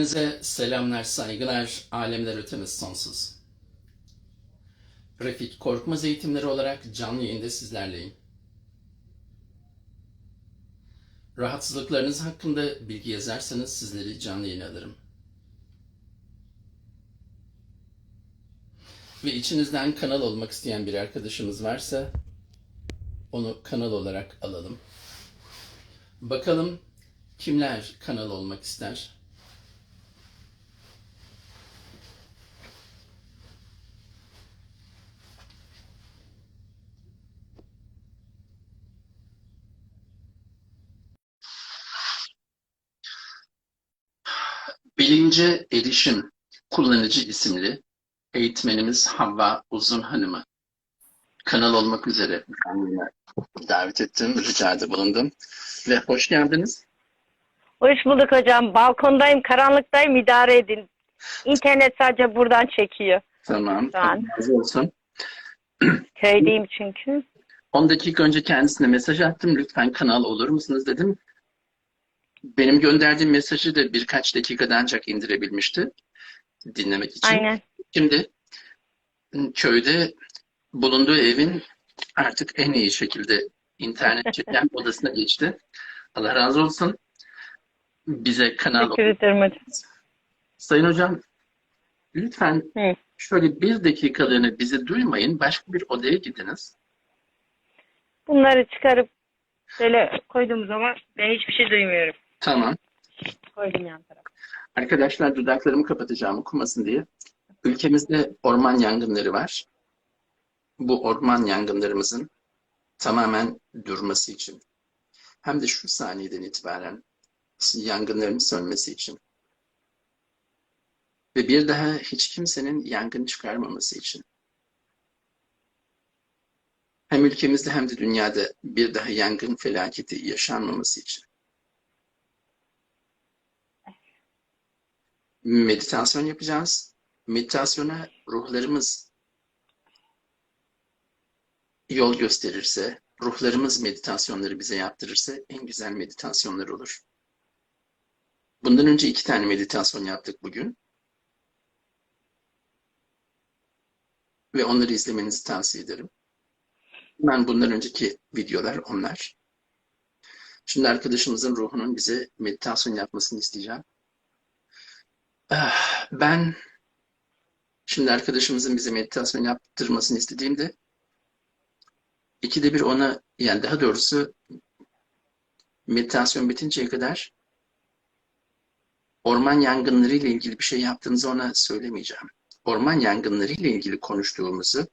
Hepinize selamlar, saygılar, alemler ötemiz sonsuz. Refik Korkmaz eğitimleri olarak canlı yayında sizlerleyim. Rahatsızlıklarınız hakkında bilgi yazarsanız sizleri canlı yayına alırım. Ve içinizden kanal olmak isteyen bir arkadaşımız varsa onu kanal olarak alalım. Bakalım kimler kanal olmak ister? Bilince Erişim Kullanıcı isimli eğitmenimiz Havva Uzun Hanım'ı kanal olmak üzere davet ettim, ricada bulundum. Ve hoş geldiniz. Hoş bulduk hocam. Balkondayım, karanlıktayım. idare edin. İnternet sadece buradan çekiyor. Tamam, razı olsun. Köydeyim çünkü. 10 dakika önce kendisine mesaj attım. Lütfen kanal olur musunuz dedim. Benim gönderdiğim mesajı da birkaç dakikada ancak indirebilmişti dinlemek için. Aynen. Şimdi köyde bulunduğu evin artık en iyi şekilde internet çeken odasına geçti. Allah razı olsun. Bize kanal Teşekkür ederim hocam. Sayın hocam lütfen Hı. şöyle bir dakikalığını bizi duymayın. Başka bir odaya gidiniz. Bunları çıkarıp böyle koyduğum zaman ben hiçbir şey duymuyorum. Tamam. Koydum yan tarafa. Arkadaşlar dudaklarımı kapatacağım okumasın diye. Ülkemizde orman yangınları var. Bu orman yangınlarımızın tamamen durması için hem de şu saniyeden itibaren yangınların sönmesi için ve bir daha hiç kimsenin yangın çıkarmaması için hem ülkemizde hem de dünyada bir daha yangın felaketi yaşanmaması için meditasyon yapacağız. Meditasyona ruhlarımız yol gösterirse, ruhlarımız meditasyonları bize yaptırırsa en güzel meditasyonlar olur. Bundan önce iki tane meditasyon yaptık bugün. Ve onları izlemenizi tavsiye ederim. Ben bundan önceki videolar onlar. Şimdi arkadaşımızın ruhunun bize meditasyon yapmasını isteyeceğim. Ah, Ben şimdi arkadaşımızın bize meditasyon yaptırmasını istediğimde ikide bir ona yani daha doğrusu meditasyon bitinceye kadar orman yangınları ile ilgili bir şey yaptığınızı ona söylemeyeceğim. Orman yangınları ile ilgili konuştuğumuzu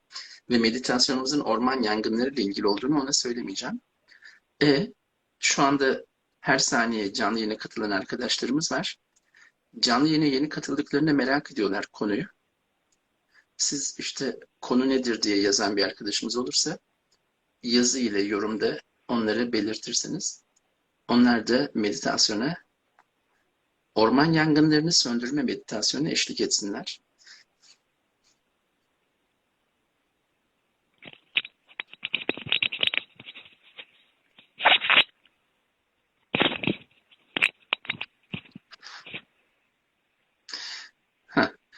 ve meditasyonumuzun orman yangınları ile ilgili olduğunu ona söylemeyeceğim. E şu anda her saniye canlı yayına katılan arkadaşlarımız var canlı yayına yeni katıldıklarında merak ediyorlar konuyu. Siz işte konu nedir diye yazan bir arkadaşımız olursa yazı ile yorumda onları belirtirseniz onlar da meditasyona orman yangınlarını söndürme meditasyonu eşlik etsinler.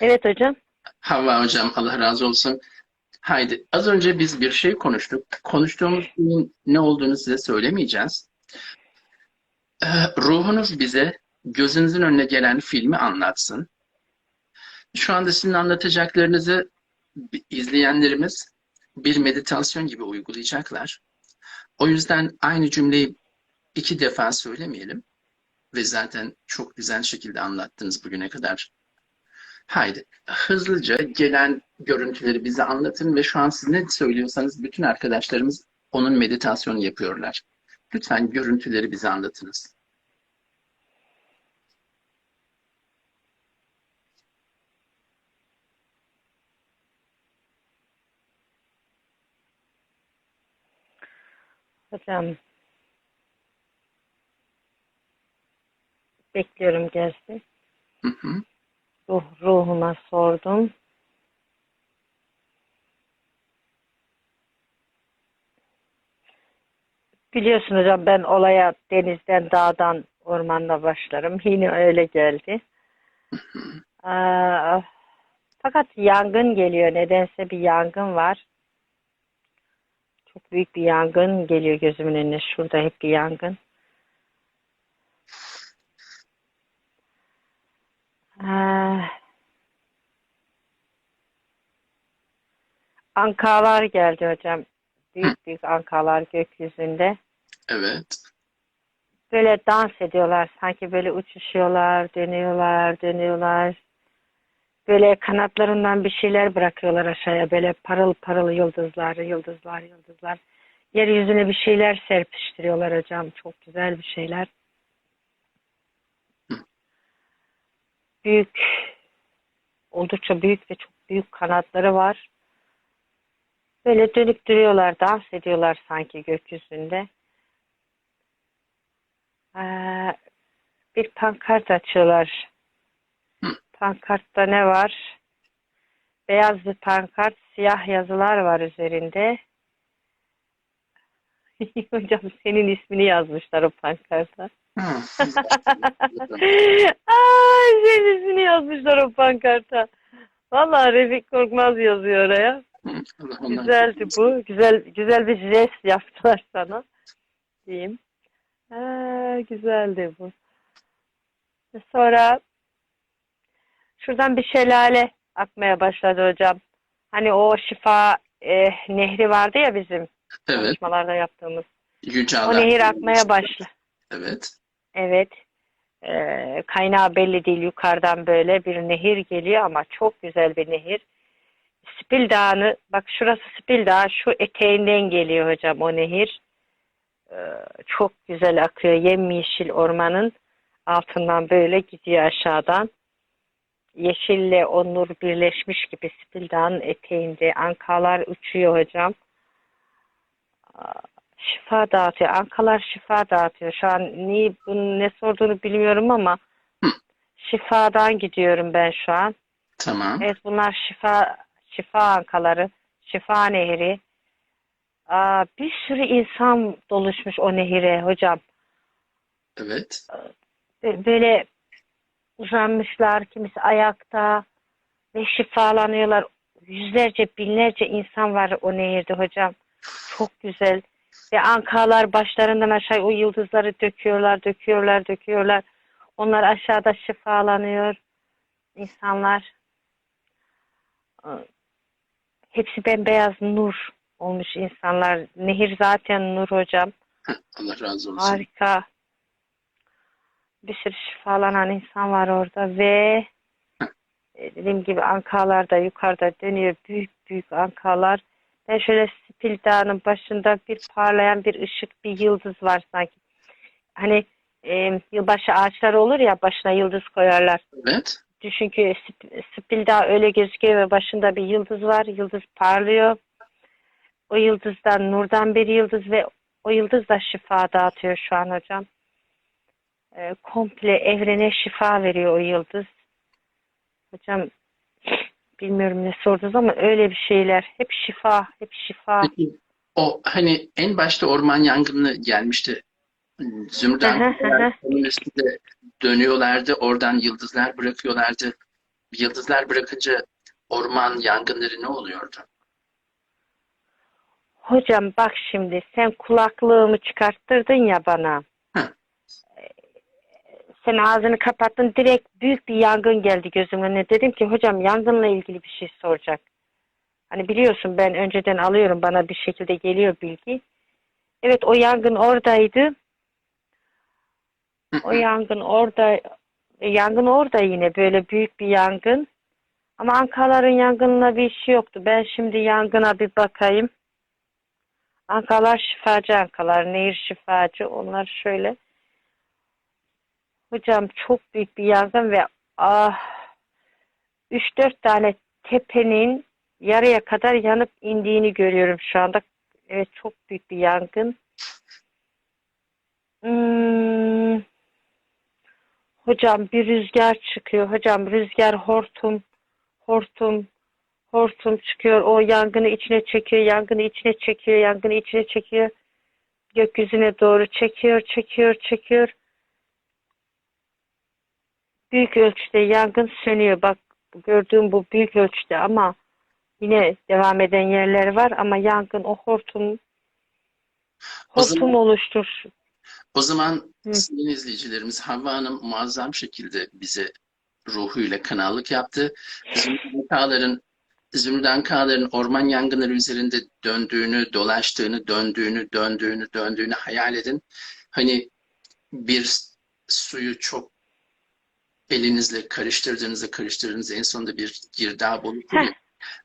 Evet hocam. Havva hocam Allah razı olsun. Haydi az önce biz bir şey konuştuk. Konuştuğumuz şeyin ne olduğunu size söylemeyeceğiz. Ee, ruhunuz bize gözünüzün önüne gelen filmi anlatsın. Şu anda sizin anlatacaklarınızı izleyenlerimiz bir meditasyon gibi uygulayacaklar. O yüzden aynı cümleyi iki defa söylemeyelim. Ve zaten çok güzel şekilde anlattınız bugüne kadar. Haydi hızlıca gelen görüntüleri bize anlatın ve şu an siz ne söylüyorsanız bütün arkadaşlarımız onun meditasyonu yapıyorlar. Lütfen görüntüleri bize anlatınız. Hocam. Bekliyorum gelsin. Hı hı. Ruh, ruhuma sordum. Biliyorsun hocam ben olaya denizden, dağdan, ormanda başlarım. Yine öyle geldi. Aa, fakat yangın geliyor. Nedense bir yangın var. Çok büyük bir yangın geliyor gözümün önüne. Şurada hep bir yangın. Aa, ankalar geldi hocam. Büyük büyük ankalar gökyüzünde. Evet. Böyle dans ediyorlar. Sanki böyle uçuşuyorlar, dönüyorlar, dönüyorlar. Böyle kanatlarından bir şeyler bırakıyorlar aşağıya. Böyle parıl parıl yıldızlar, yıldızlar, yıldızlar. Yeryüzüne bir şeyler serpiştiriyorlar hocam. Çok güzel bir şeyler. Büyük, oldukça büyük ve çok büyük kanatları var. Böyle dönüp duruyorlar, dans ediyorlar sanki gökyüzünde. Ee, bir pankart açıyorlar. Pankartta ne var? Beyaz bir pankart, siyah yazılar var üzerinde. Hocam senin ismini yazmışlar o pankarta. Ay senin ismini yazmışlar o pankarta. Vallahi Refik Korkmaz yazıyor oraya. Güzeldi bu. Güzel güzel bir jest yaptılar sana. Diyeyim. Ha, güzeldi bu. Sonra şuradan bir şelale akmaya başladı hocam. Hani o şifa eh, nehri vardı ya bizim Evet. çalışmalarda yaptığımız. Yüce O nehir akmaya başladı. Evet. Evet. Ee, kaynağı belli değil. Yukarıdan böyle bir nehir geliyor ama çok güzel bir nehir. Spil Dağı'nı, bak şurası Spil Dağı, şu eteğinden geliyor hocam o nehir. Ee, çok güzel akıyor. Yemyeşil ormanın altından böyle gidiyor aşağıdan. Yeşille o nur birleşmiş gibi Spil Dağı'nın eteğinde. Ankalar uçuyor hocam. Şifa dağıtıyor. Ankalar şifa dağıtıyor. Şu an niye bunun ne sorduğunu bilmiyorum ama Hı. şifadan gidiyorum ben şu an. Tamam. Evet bunlar şifa şifa ankaları, şifa nehri. Aa, bir sürü insan doluşmuş o nehire hocam. Evet. Bö- Böyle uzanmışlar, kimisi ayakta ve şifalanıyorlar. Yüzlerce, binlerce insan var o nehirde hocam. Çok güzel. Ve ankalar başlarından aşağı o yıldızları döküyorlar, döküyorlar, döküyorlar. Onlar aşağıda şifalanıyor. İnsanlar. Aa, Hepsi bembeyaz nur olmuş insanlar. Nehir zaten nur hocam. Allah razı olsun. Harika. Bir sürü şifalanan insan var orada ve e, dediğim gibi ankalar da yukarıda dönüyor. Büyük büyük ankalar. Ben şöyle Spil Dağı'nın başında bir parlayan bir ışık, bir yıldız var sanki. Hani e, yılbaşı ağaçları olur ya başına yıldız koyarlar. Evet. Düşün ki Sp- Spil Dağı öyle gözüküyor ve başında bir yıldız var. Yıldız parlıyor. O yıldızdan nurdan bir yıldız ve o yıldız da şifa dağıtıyor şu an hocam. Ee, komple evrene şifa veriyor o yıldız. Hocam bilmiyorum ne sordunuz ama öyle bir şeyler. Hep şifa, hep şifa. Peki o hani en başta orman yangını gelmişti. Zümrüt Hı hı hı hı. ankalar onun üstünde dönüyorlardı. Oradan yıldızlar bırakıyorlardı. Yıldızlar bırakınca orman yangınları ne oluyordu? Hocam bak şimdi sen kulaklığımı çıkarttırdın ya bana. Sen ağzını kapattın direkt büyük bir yangın geldi gözümün önüne. Dedim ki hocam yangınla ilgili bir şey soracak. Hani biliyorsun ben önceden alıyorum bana bir şekilde geliyor bilgi. Evet o yangın oradaydı. O yangın orada yangın orada yine böyle büyük bir yangın. Ama Ankaların yangınına bir işi yoktu. Ben şimdi yangına bir bakayım. Ankalar şifacı ankalar, nehir şifacı. Onlar şöyle. Hocam çok büyük bir yangın ve ah 3-4 tane tepenin yarıya kadar yanıp indiğini görüyorum şu anda. Evet çok büyük bir yangın. Hmm. Hocam bir rüzgar çıkıyor. Hocam rüzgar hortum, hortum, hortum çıkıyor. O yangını içine çekiyor, yangını içine çekiyor, yangını içine çekiyor. Gökyüzüne doğru çekiyor, çekiyor, çekiyor. Büyük ölçüde yangın sönüyor. Bak gördüğüm bu büyük ölçüde ama yine devam eden yerler var ama yangın o hortum O zaman- oluştur. O zaman Hı. sayın izleyicilerimiz Havva Hanım muazzam şekilde bize ruhuyla kanallık yaptı. Zümrüt Kağlar'ın Zümrüt Kağlar'ın orman yangınları üzerinde döndüğünü, dolaştığını, döndüğünü, döndüğünü, döndüğünü hayal edin. Hani bir suyu çok elinizle karıştırdığınızda karıştırdığınızda en sonunda bir girdap.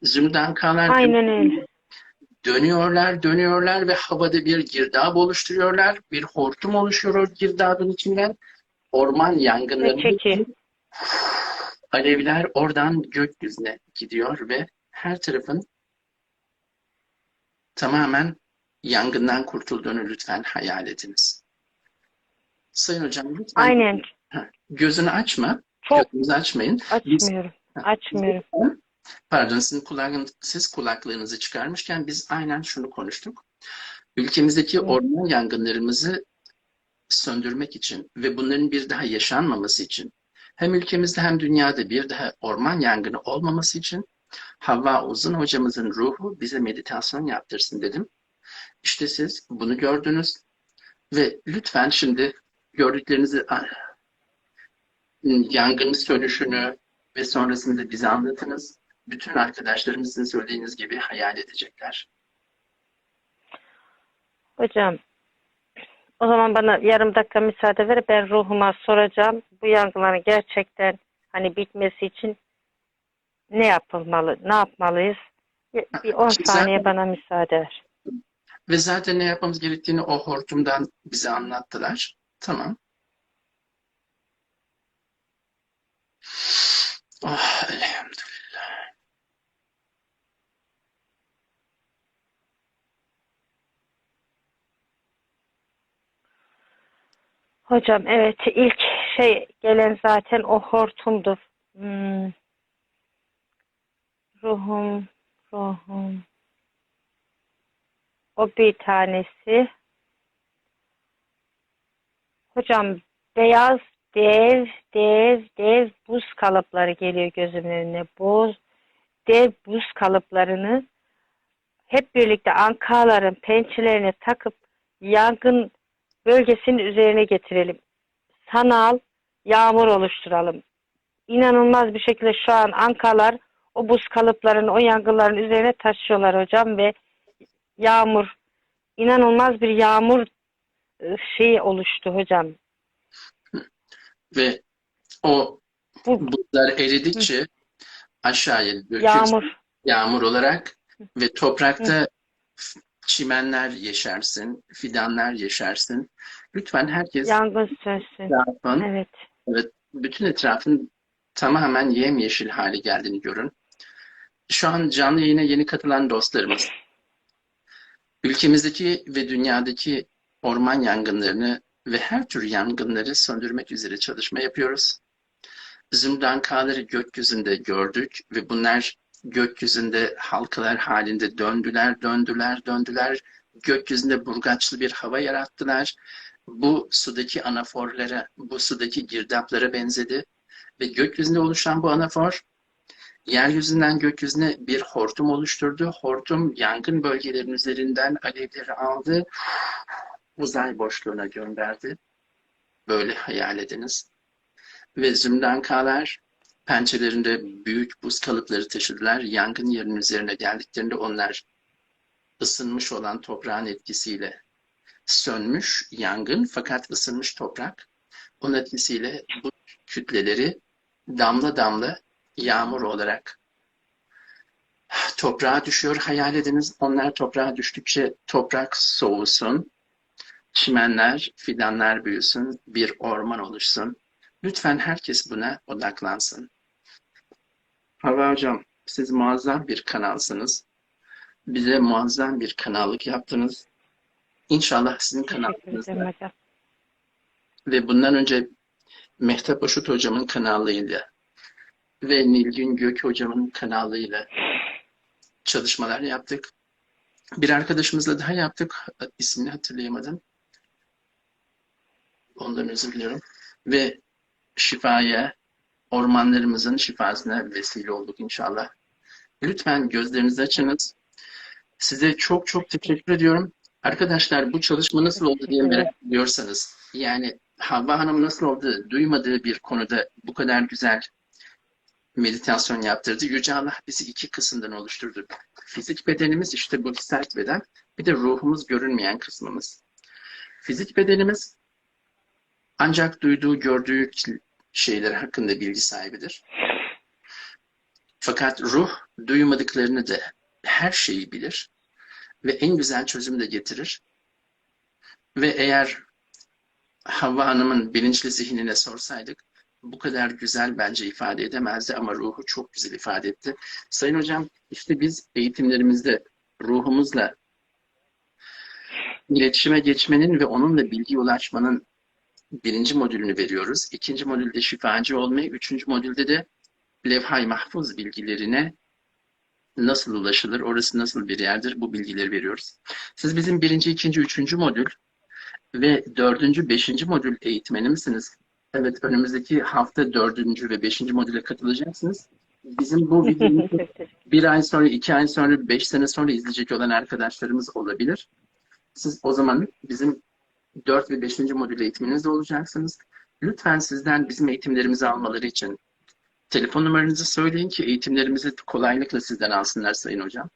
Zümrüt Kağlar Aynen öyle. Dönüyorlar, dönüyorlar ve havada bir girdap oluşturuyorlar. Bir hortum oluşuyor o girdabın içinden. Orman yangınları, alevler oradan gökyüzüne gidiyor ve her tarafın tamamen yangından kurtulduğunu lütfen hayal ediniz. Sayın hocam lütfen Aynen. Gözünü açma, Çok gözünüzü açmayın. açmıyorum. Açmıyorum. Pardon, sizin kulağın, siz kulaklığınızı çıkarmışken biz aynen şunu konuştuk. Ülkemizdeki orman yangınlarımızı söndürmek için ve bunların bir daha yaşanmaması için hem ülkemizde hem dünyada bir daha orman yangını olmaması için Havva Uzun hocamızın ruhu bize meditasyon yaptırsın dedim. İşte siz bunu gördünüz ve lütfen şimdi gördüklerinizi yangın sönüşünü ve sonrasında bize anlatınız. Bütün arkadaşlarımızın söylediğiniz gibi hayal edecekler. Hocam o zaman bana yarım dakika müsaade ver. Ben ruhuma soracağım. Bu yangınların gerçekten hani bitmesi için ne yapılmalı? Ne yapmalıyız? Bir bir 10 Şimdi saniye zaten- bana müsaade ver. Ve zaten ne yapmamız gerektiğini o hortumdan bize anlattılar. Tamam. Oh, elhamdülillah. Hocam evet ilk şey gelen zaten o hortumdu. Hmm. Ruhum, ruhum. O bir tanesi. Hocam beyaz dev, dev, dev buz kalıpları geliyor gözümün önüne. Buz, dev buz kalıplarını hep birlikte ankaların pençelerine takıp yangın bölgesinin üzerine getirelim. Sanal yağmur oluşturalım. İnanılmaz bir şekilde şu an ankalar o buz kalıplarını o yangınların üzerine taşıyorlar hocam ve yağmur inanılmaz bir yağmur e, şeyi oluştu hocam. Ve o Bu buzlar eridikçe aşağıya dökülür. yağmur yağmur olarak ve toprakta çimenler yeşersin, fidanlar yeşersin. Lütfen herkes yangın sönsün. etrafın, Evet. bütün etrafın tamamen yemyeşil hale geldiğini görün. Şu an canlı yayına yeni katılan dostlarımız, ülkemizdeki ve dünyadaki orman yangınlarını ve her tür yangınları söndürmek üzere çalışma yapıyoruz. Zümrüt K'ları gökyüzünde gördük ve bunlar gökyüzünde halkalar halinde döndüler, döndüler, döndüler. Gökyüzünde burgaçlı bir hava yarattılar. Bu sudaki anaforlara, bu sudaki girdaplara benzedi. Ve gökyüzünde oluşan bu anafor, yeryüzünden gökyüzüne bir hortum oluşturdu. Hortum yangın bölgelerinin üzerinden alevleri aldı, uzay boşluğuna gönderdi. Böyle hayal ediniz. Ve zümrankalar pençelerinde büyük buz kalıpları taşıdılar. Yangın yerinin üzerine geldiklerinde onlar ısınmış olan toprağın etkisiyle sönmüş yangın fakat ısınmış toprak onun etkisiyle bu kütleleri damla damla yağmur olarak toprağa düşüyor. Hayal ediniz onlar toprağa düştükçe toprak soğusun, çimenler, fidanlar büyüsün, bir orman oluşsun. Lütfen herkes buna odaklansın. Hava Hocam, siz muazzam bir kanalsınız. Bize muazzam bir kanallık yaptınız. İnşallah sizin kanalınızda ve bundan önce Mehtap Aşut hocamın kanalıyla ve Nilgün Gök hocamın kanalıyla çalışmalar yaptık. Bir arkadaşımızla daha yaptık. İsmini hatırlayamadım. Ondan özür diliyorum. Ve şifaya ormanlarımızın şifasına vesile olduk inşallah. Lütfen gözlerinizi açınız. Size çok çok teşekkür ediyorum. Arkadaşlar bu çalışma nasıl oldu diye merak ediyorsanız, yani Havva Hanım nasıl oldu duymadığı bir konuda bu kadar güzel meditasyon yaptırdı. Yüce Allah bizi iki kısımdan oluşturdu. Fizik bedenimiz işte bu sert beden, bir de ruhumuz görünmeyen kısmımız. Fizik bedenimiz ancak duyduğu, gördüğü şeyler hakkında bilgi sahibidir. Fakat ruh duymadıklarını da her şeyi bilir ve en güzel çözümü de getirir. Ve eğer Havva Hanım'ın bilinçli zihnine sorsaydık bu kadar güzel bence ifade edemezdi ama ruhu çok güzel ifade etti. Sayın Hocam işte biz eğitimlerimizde ruhumuzla iletişime geçmenin ve onunla bilgi ulaşmanın birinci modülünü veriyoruz. İkinci modülde şifacı olmayı, üçüncü modülde de levhay mahfuz bilgilerine nasıl ulaşılır, orası nasıl bir yerdir bu bilgileri veriyoruz. Siz bizim birinci, ikinci, üçüncü modül ve dördüncü, beşinci modül eğitmenimsiniz. Evet, önümüzdeki hafta dördüncü ve beşinci modüle katılacaksınız. Bizim bu videomuzu bir ay sonra, iki ay sonra, beş sene sonra izleyecek olan arkadaşlarımız olabilir. Siz o zaman bizim 4 ve 5. modül eğitiminizde olacaksınız. Lütfen sizden bizim eğitimlerimizi almaları için telefon numaranızı söyleyin ki eğitimlerimizi kolaylıkla sizden alsınlar Sayın Hocam.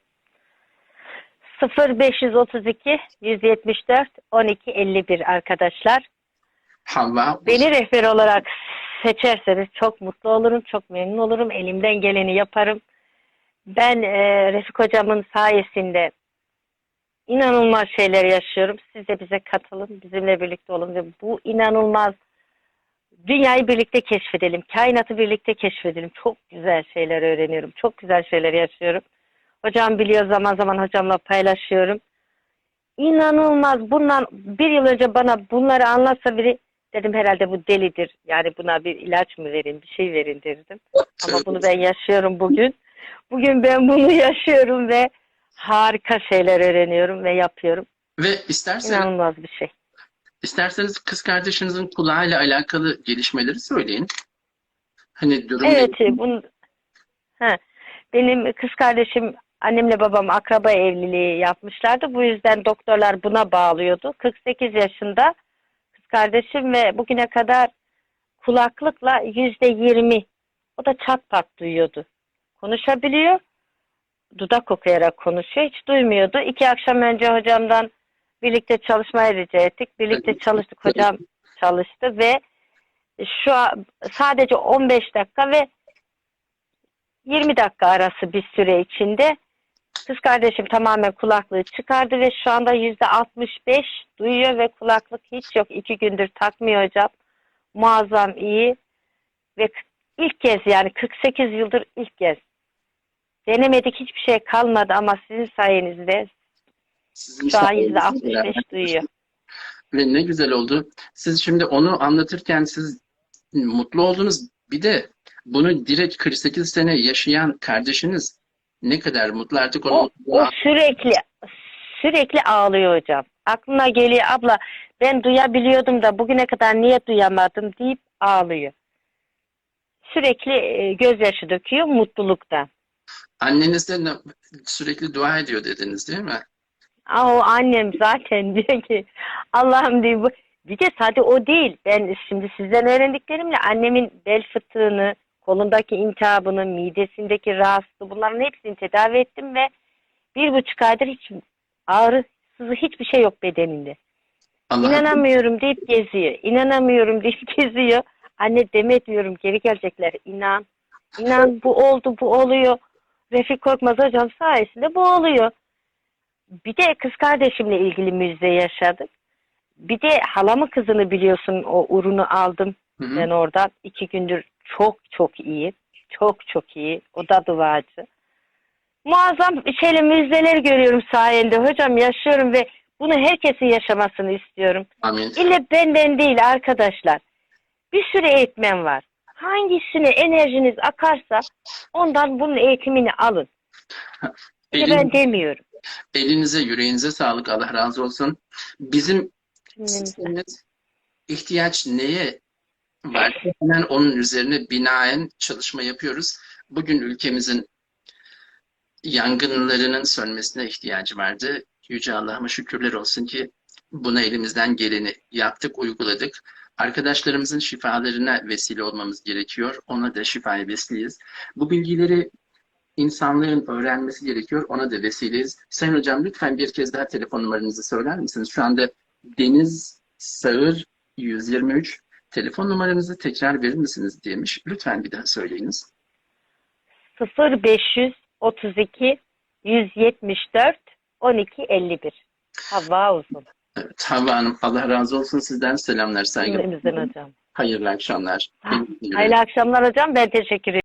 0532 174 12 51 arkadaşlar. Havva Beni rehber olarak seçerseniz çok mutlu olurum, çok memnun olurum. Elimden geleni yaparım. Ben e, Refik hocamın sayesinde inanılmaz şeyler yaşıyorum. Siz de bize katılın, bizimle birlikte olun ve bu inanılmaz dünyayı birlikte keşfedelim, kainatı birlikte keşfedelim. Çok güzel şeyler öğreniyorum, çok güzel şeyler yaşıyorum. Hocam biliyor zaman zaman hocamla paylaşıyorum. İnanılmaz. Bundan bir yıl önce bana bunları anlatsa biri dedim herhalde bu delidir. Yani buna bir ilaç mı verin, bir şey verin derdim. Ama bunu ben yaşıyorum bugün. Bugün ben bunu yaşıyorum ve harika şeyler öğreniyorum ve yapıyorum. Ve isterseniz, İnanılmaz bir şey. isterseniz kız kardeşinizin kulağıyla alakalı gelişmeleri söyleyin. Hani durum Evet, bunu ha, benim kız kardeşim annemle babam akraba evliliği yapmışlardı. Bu yüzden doktorlar buna bağlıyordu. 48 yaşında kız kardeşim ve bugüne kadar kulaklıkla yüzde yirmi o da çat pat duyuyordu. Konuşabiliyor. Dudak okuyarak konuşuyor. Hiç duymuyordu. İki akşam önce hocamdan birlikte çalışmaya rica ettik. Birlikte çalıştık. Hocam çalıştı ve şu an sadece 15 dakika ve 20 dakika arası bir süre içinde kız kardeşim tamamen kulaklığı çıkardı ve şu anda yüzde 65 duyuyor ve kulaklık hiç yok. iki gündür takmıyor hocam. Muazzam iyi ve ilk kez yani 48 yıldır ilk kez denemedik hiçbir şey kalmadı ama sizin sayenizde sizin şu an sayenizde yüzde 65 beraber duyuyor. Ve ne güzel oldu. Siz şimdi onu anlatırken siz mutlu oldunuz. Bir de bunu direkt 48 sene yaşayan kardeşiniz ne kadar mutlu artık onu O, o sürekli sürekli ağlıyor hocam. Aklına geliyor abla ben duyabiliyordum da bugüne kadar niye duyamadım deyip ağlıyor. Sürekli e, gözyaşı döküyor mutluluktan. Anneniz de sürekli dua ediyor dediniz değil mi? Aa, o annem zaten diyor ki Allah'ım diyor bu. Bir de sadece o değil. Ben şimdi sizden öğrendiklerimle annemin bel fıtığını, kolundaki intihabını, midesindeki rahatsızlığı bunların hepsini tedavi ettim ve bir buçuk aydır hiç ağrı, sızı hiçbir şey yok bedeninde. Allah İnanamıyorum deyip geziyor. İnanamıyorum deyip geziyor. Anne deme diyorum geri gelecekler. İnan. İnan bu oldu bu oluyor. Refik Korkmaz hocam sayesinde bu oluyor. Bir de kız kardeşimle ilgili müjde yaşadık. Bir de halamın kızını biliyorsun o urunu aldım Hı hı. ben oradan. iki gündür çok çok iyi. Çok çok iyi. O da duacı. Muazzam şeyle müjdeler görüyorum sayende. Hocam yaşıyorum ve bunu herkesin yaşamasını istiyorum. Amin. İlle benden değil arkadaşlar. Bir sürü eğitmen var. Hangisine enerjiniz akarsa ondan bunun eğitimini alın. Elin- ben demiyorum. elinize, yüreğinize sağlık. Allah razı olsun. Bizim sistemimiz ihtiyaç neye var. Hemen onun üzerine binaen çalışma yapıyoruz. Bugün ülkemizin yangınlarının sönmesine ihtiyacı vardı. Yüce Allah'ıma şükürler olsun ki buna elimizden geleni yaptık, uyguladık. Arkadaşlarımızın şifalarına vesile olmamız gerekiyor. Ona da şifaya vesiliyiz. Bu bilgileri insanların öğrenmesi gerekiyor. Ona da vesileyiz. Sayın Hocam lütfen bir kez daha telefon numaranızı söyler misiniz? Şu anda Deniz Sağır 123 telefon numaranızı tekrar verir misiniz demiş. Lütfen bir daha söyleyiniz. 0532 174 12 51. Havva uzun. Evet, Havva Hanım Allah razı olsun sizden selamlar saygılar. Cümlemizden hocam. Hayırlı akşamlar. Hayırlı akşamlar hocam. Ben teşekkür ederim.